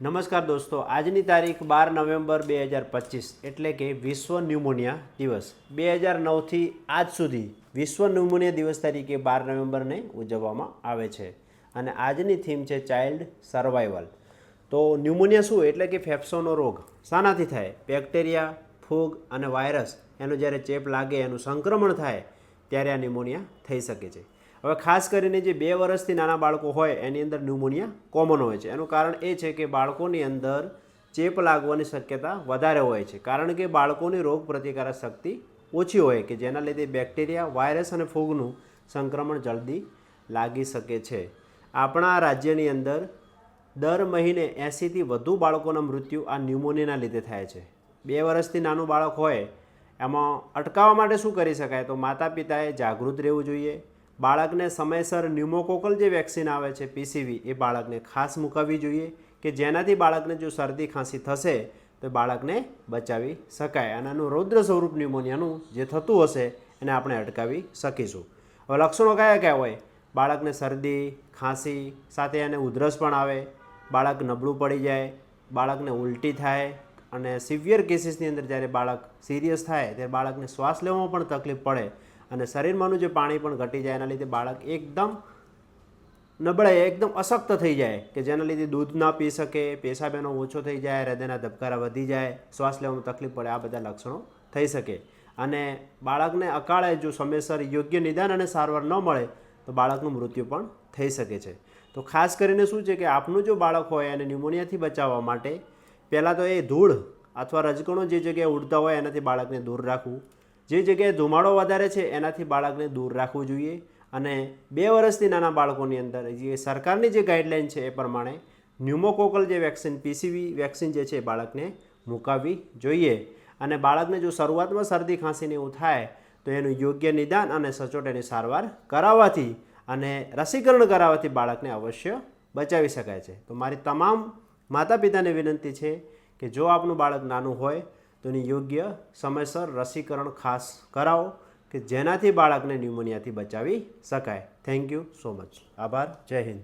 નમસ્કાર દોસ્તો, આજની તારીખ બાર નવેમ્બર બે હજાર પચીસ એટલે કે વિશ્વ ન્યુમોનિયા દિવસ. બે હજાર નવથી આજ સુધી વિશ્વ ન્યુમોનિયા દિવસ તરીકે બાર નવેમ્બરને ઉજવવામાં આવે છે અને આજની થીમ છે ચાઇલ્ડ સર્વાઈવલ તો ન્યુમોનિયા શું? એટલે કે ફેફસોનો રોગ. શાનાથી થાય. બેક્ટેરિયા, ફૂગ અને વાયરસ એનો જ્યારે ચેપ લાગે, એનું સંક્રમણ થાય, ત્યારે આ ન્યુમોનિયા થઈ શકે છે. હવે ખાસ કરીને જે બે વર્ષથી નાના બાળકો હોય, એની અંદર ન્યુમોનિયા કોમન હોય છે. એનું કારણ એ છે કે બાળકોની અંદર ચેપ લાગવાની શક્યતા વધારે હોય છે. કારણ કે બાળકોની રોગ પ્રતિકારક શક્તિ ઓછી હોય કે જેના લીધે બેક્ટેરિયા, વાયરસ અને ફૂગનું સંક્રમણ જલ્દી લાગી શકે છે. આપણા રાજ્યની અંદર દર મહિને એંસીથી વધુ બાળકોના મૃત્યુ આ ન્યુમોનિયાના લીધે થાય છે. બે વર્ષથી નાનું બાળક હોય, એમાં અટકાવવા માટે શું કરી શકાય? તો માતા પિતાએ જાગૃત રહેવું જોઈએ બાળકને સમયસર ન્યુમોકોકલ જે વેક્સિન આવે છે પીસીવી એ બાળકને ખાસ મૂકવવી જોઈએ કે જેનાથી બાળકને જો શરદી ખાંસી થશે, તો બાળકને બચાવી શકાય. અને આનું રૌદ્ર સ્વરૂપ ન્યુમોનિયાનું જે થતું હશે, એને આપણે અટકાવી શકીશું. હવે લક્ષણો કયા કયા હોય? બાળકને શરદી, ખાંસી સાથે એને ઉધરસ પણ આવે, બાળક નબળું પડી જાય, બાળકને ઉલટી થાય અને સિવિયર કેસીસની અંદર જ્યારે બાળક સિરિયસ થાય, ત્યારે બાળકને શ્વાસ લેવામાં પણ તકલીફ પડે અને શરીરમાંનું જે પાણી પણ ઘટી જાય, એના લીધે બાળક એકદમ નબળાઈ, એકદમ અશક્ત થઈ જાય કે જેના લીધે દૂધ ના પી શકે પેશાબ એનો ઓછો થઈ જાય, હૃદયના ધબકારા વધી જાય, શ્વાસ લેવામાં તકલીફ પડે, આ બધા લક્ષણો થઈ શકે. અને બાળકને અકાળે જો સમયસર યોગ્ય નિદાન અને સારવાર ન મળે, તો બાળકનું મૃત્યુ પણ થઈ શકે છે. તો ખાસ કરીને શું છે કે આપનું જો બાળક હોય એને ન્યુમોનિયાથી બચાવવા માટે, પહેલાં તો એ ધૂળ અથવા રજકણો જે જગ્યાએ ઉડતા હોય, એનાથી બાળકને દૂર રાખવું જે જગ્યાએ ધુમાડો વધારે છે, એનાથી બાળકને દૂર રાખવું જોઈએ અને બે વર્ષથી નાના બાળકોની અંદર જે સરકારની જે ગાઈડલાઇન છે, એ પ્રમાણે ન્યુમોકોકલ જે વેક્સિન, પીસીવી વેક્સિન જે છે, એ બાળકને મુકાવવી જોઈએ. અને બાળકને જો શરૂઆતમાં શરદી ખાંસીને એવું થાય, તો એનું યોગ્ય નિદાન અને સચોટ એની સારવાર કરાવવાથી અને રસીકરણ કરાવવાથી બાળકને અવશ્ય બચાવી શકાય છે. તો મારી તમામ માતા પિતાને વિનંતી છે કે જો આપનું બાળક નાનું હોય તો એની યોગ્ય સમયસર રસીકરણ ખાસ કરાવો કે જેનાથી બાળકને ન્યુમોનિયાથી બચાવી શકાય. થેન્ક યુ સો મચ આભાર. જય હિન્દ.